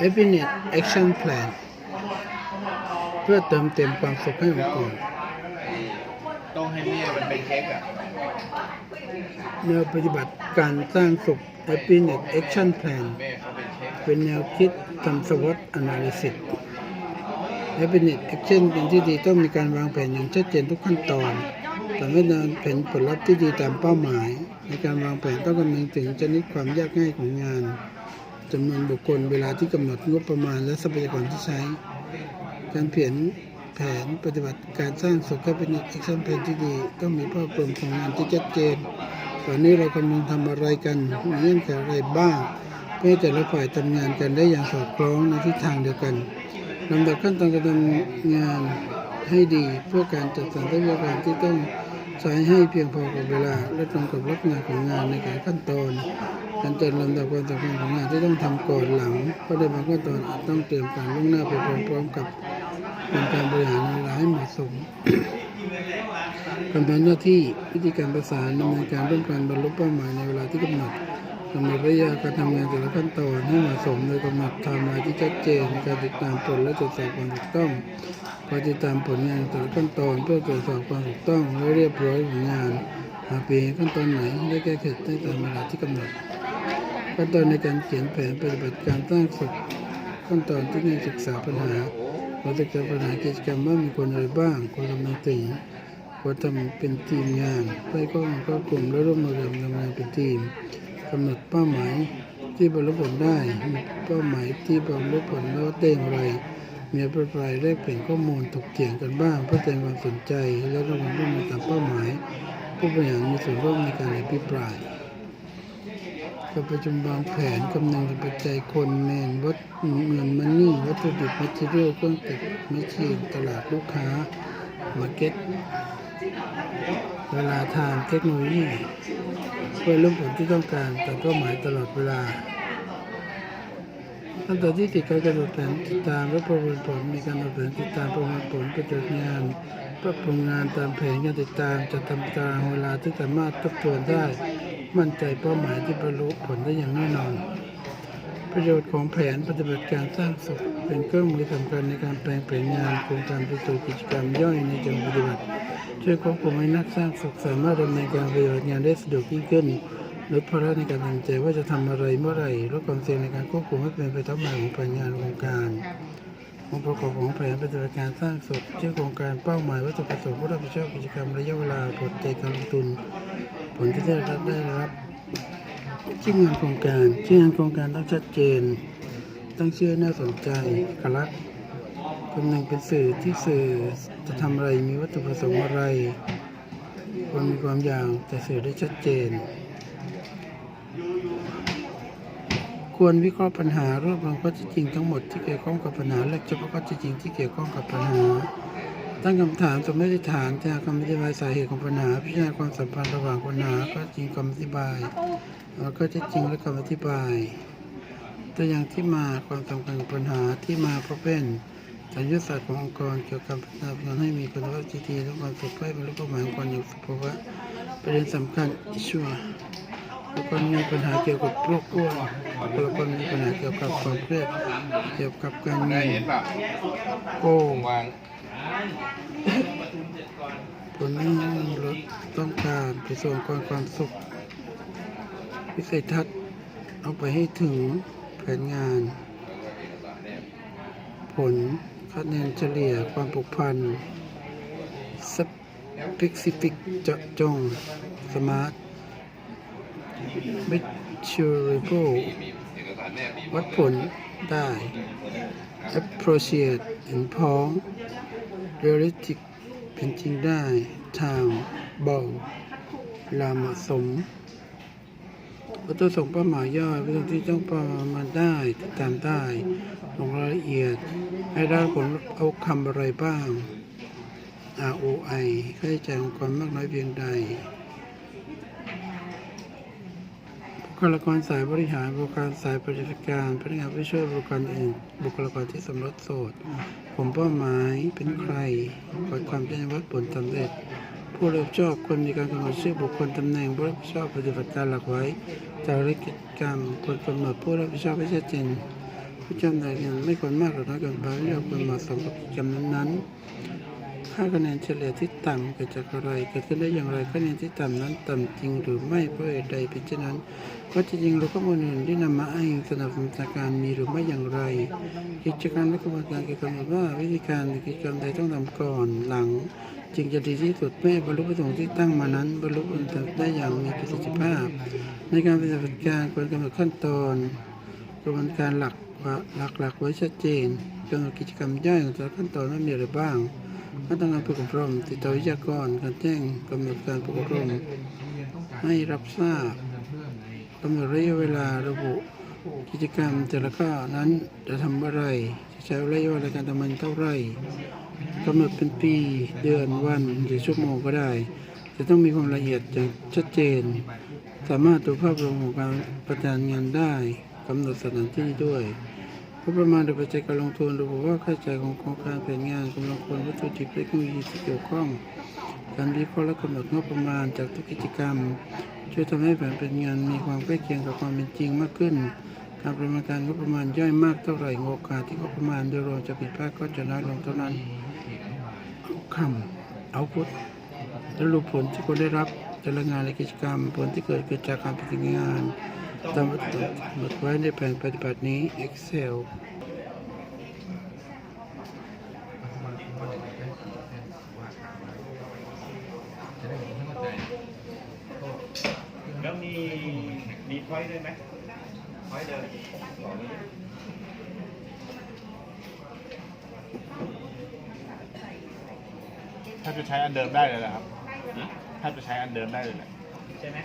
Definite Action Plan เพื่อเติมเต็มความสุขให้องค์กรต้องให้เนี่ยมันเป็นเค้กอะแนวปฏิบัติการสร้างสุข Definite Action Plan แม่เขาเป็นเค้กเป็นแนวคิดทำสวอต Analysis Definite Action เป็นที่ดีต้องมีการวางแผนอย่างชัดเจนทุกขั้นตอนทำให้ดำเห็นผลลัพธ์ที่ดีตามเป้าหมาย ในการวางแผนต้องคำนึงถึงชนิดความยากง่ายของงาน จำนวนบุคคลเวลาที่กำหนดงบประมาณและทรัพยากรที่ใช้ การเขียนแผนปฏิบัติการสร้างสุขเป็นแอคชั่นแผนที่ดีต้องมีภาพรวมของงานที่ชัดเจน ตอนนี้เรากำลังทำอะไรกันมีเงื่อนไขอะไรบ้าง เพื่อแต่ละฝ่ายทำงานกันได้อย่างสอดคล้องในทิศทางเดียวกันลำดับขั้นตอนการทำงานให้ดีเพื่อการจัดสรรทรัพยากรที่ต้องใช้ให้เพียงพอกับเวลาและตรงกับลักษณะของงานในแต่ละขั้นตอน การจัดลำดับความสำคัญของงานที่ต้องทำก่อนหลังเพราะในบางขั้นตอนอาจต้องเตรียมการล่วงหน้าไปพร้อมๆกับเป็นการบริหารเวลาให้เหมาะสมกำหนดหน้าที่วิธีการประสานดำเนินการร่วมกันบรรลุเป้าหมายในเวลาที่กำหนดกำหนดระยะการทำงานแต่ละขั้นตอนให้เหมาะสมโดยกำหนดไทม์ไลน์ที่ชัดเจนการติดตามผลและตรวจสอบความถูกต้องการติดตามผลงานแต่ละขั้นตอนเพื่อตรวจสอบความถูกต้องและเรียบร้อยของงานหากปีขั้นตอนไหนได้แก้ไขได้ตามเวลาที่กำหนด ขั้นตอนในการเขียนแผนปฏิบัติการสร้งสุขขั้นตอนที่หนึ่งศึกษาปัญหาเราศึกษาปัญหากิจกรรมว่ามีคนอะไรบ้างคนกำลังถึงควรทำเป็นทีมงานเพื่อให้ข้อมูลครอบคลุมและร่วมมือกันทำงานเป็นทีมกำหนดเป้าหมายที่บรรลุผลได้มีเป้าหมายที่บรรลุผลแล้วได้อย่างไร มีอภิปรายแลกเปลี่ยนข้อมูลถกเถียงกันบ้างเพื่อแสดงความสนใจ และระวังร่วมมือตามเป้าหมาย ผู้บริหารมีส่วนร่วมในการอภิปราย การประชุมวางแผนกำลังปัจจัยคนเมนวัดเงินมันนี่วัตถุดิบมัทเรียลเครื่องติดไม่ชีนตลาดลูกค้ามาเก็ตเวลาทางเทคโนโลยีเพื่อรู้ผลที่ต้องการแตามเป้าหมายตลอดเวลาขั้นตอนที่ติดการกำหนดแผนติดตามและประเมินผลมีการกำหนดแผนติดตามประเมินผลปฏิบัติงานปรับปรุงงานตามแผนการติดตามจะทำตารางเวลาที่สามารถทบทวนได้ มั่นใจเป้าหมายที่บรรลุผลได้อย่างแน่นอน ประโยชน์ของแผนปฏิบัติการสร้างสุข เป็นเครื่องมือสำคัญในการแปลงแผนงานโครงการไปสู่กิจกรรมย่อยในเชิงปฏิบัติช่วยควบคุมให้นักสร้างสุขสามารถดำเนินการปฏิบัติงานได้สะดวกยิ่งขึ้นลดภาระในการตัดสินใจว่าจะทำอะไรเมื่อไหร่ลดความเสี่ยงในการควบคุมให้เป็นไปตามหมายของแผนงานโครงการองค์ประกอบของแผนปฏิบัติการสร้างสุขชื่อโครงการเป้าหมายวัตถุประสงค์ผู้รับผิดชอบกิจกรรมระยะเวลาผลใจการลงทุน ผลที่ได้รับได้รับชื่องานโครงการชื่องานโครงการต้องชัดเจนตั้งเชื่อน่าสนใจเอกลักษณ์กำลังเป็นสื่อที่สื่อจะทำอะไรมีวัตถุประสงค์อะไรควรมีความยาวแต่สื่อได้ชัดเจน ควรวิเคราะห์ปัญหารวบรวมข้อเท็จจริงทั้งหมดที่เกี่ยวข้องกับปัญหาและเฉพาะข้อเท็จจริงที่เกี่ยวข้องกับปัญหา ตั้งคำถามสมมติฐานจ้งคำอธิบายสาเหตุของปัญหาพิจารณาความสัมพันธ์ระหว่างปัญหาข้อจริงคำอธิบายแล้วก็ท็จจริงและคำอธิบาย ตัวอย่างที่มาความสำคัญของปัญหาที่มาเพราะเป็นสัญญาศาสตร์ขององค์กรเกี่ยวกับพัฒนาการให้มีคุณภาพที่ดีและความสุขให้บรรลุเป้าหมายองค์กรอย่างสุภาวะประเด็นสำคัญอิชัวแล้วก็มีปัญหาเกี่ยวกับโรคอ้วนแล้วก็มีปัญหาเกี่ยวกับความเครียดเกี่ยวกับการเงินเห็น เปล่าโก้ผมวางผลที่รถต้องการไปส่งความความสุข วิสัยทัศน์เอาไปให้ถึงแผนงาน ผลคะแนนเฉลี่ยความผูกพันสเปซิฟิกเจาะจง สมาร์ท measurable มีเอกสารแนบวัดผลได้ appreciate เห็นพ้อง realistic เป็นจริงได้ทางเบาลาเหมาะสมวัตถุประสงค์เป้าหมายย่อยวัตถุที่ต้องประมาณได้ติดตามได้ลงรายละเอียด ให้ได้ผลเอาคำอะไรบ้าง ROI ค่าใช้จ่ายของความมากน้อยเพียงใด บุ คลากรสายบริหารบุคลากรสายปฏิบัติการ พนักงานผู้ช่วยบุคลากรอื่น บุคลากรที่สมรสโสดผมเป้าหมายเป็นใครกดความเป็นวัดผลสำเร็จ ผู้รับผิดชอบควรมีการกำหนดชื่อบุคคลตำแหน่งผู้รับผิดชอบปฏิบัติการหลักไว้จากกิจกรรมควรกำหนดผู้รับผิดชอบให้ชัดเจนผู้จำรายงานไม่ควรมากหรือน้อยเกินไปเรียกควรเหมาะสมกับกิจกรรมนั้นๆ ค่าคะแนนเฉลี่ยที่ต่ำเกิดจากอะไรเกิดขึ้นได้อย่างไรคะแนนที่ต่ำนั้นต่ำจริงหรือไม่เพราะเหตุใดเป็นเช่นนั้นก็จะจริงหรือข้อมูลอื่นที่นำมาอ้างสนับสนุนการมีหรือไม่อย่างไร กิจการและกระบวนการเกี่ยวกับำหนดว่าวิธีการกิจกรรมใดต้องทำก่อนหลัง จึงจะดีที่สุดเพื่อให้บรรลุประสงค์ที่ตั้งมานั้นบรรลุผลได้อย่างมีประสิทธิภาพ ในการปฏิบัติการควรกำหนดขั้นตอน กระบวนการหลักหลักหลักๆไว้ชัดเจนกำหนดกิจกรรมย่อยของแต่ละขั้นตอนว่ามีอะไรบ้าง ขั้นตอนการฝึกอบรมติดต่อวิทยากรการแจ้งกำหนดการฝึกอบรม ให้รับทราบกำหนดระยะเวลาระบุกิจกรรมแต่ละข้อนั้นจะทำอะไรจะใช้ระยะเวลาการทำมันเท่าไรกำหนดเป็นปีเดือนวันหรือชั่วโมงก็ได้ จะต้องมีความละเอียดอย่างชัดเจน สามารถดูภาพรวมของการประจานงานได้กำหนดสถานที่ด้วย งบประมาณโดยปัจจัยการลงทุนระบุว่าค่าใช้จ่ายของโครงการแผนงานกำลังคนวัตถุดิบและเทคโนโลยีที่เกี่ยวข้อง การวิเคราะห์และกำหนดงบประมาณจากทุกกิจกรรม ช่วยทำให้แผนเป็นงานมีความใกล้เคียงกับความเป็นจริงมากขึ้นการประมาณการงบประมาณย่อยมากเท่าไหร่โอกาสที่งบประมาณโดยรวมจะผิดพลาดก็จะน้อยลงเท่านั้นคำเอาพุทสรุปผลที่ควรได้รับแต่ละงานและกิจกรรมผลที่เกิดขึ้นจากการปฏิบัติงาน ตามวัตถุกำหนดไว้ในแผนปฏิบัตินี้ Excel แล้วมีมีพอยต์ด้วยไหมพอยต์เดินถ้าจะใช้อันเดิมได้เลยนะครับถ้าจะใช้อันเดิมได้เลยแหละใช่ไหม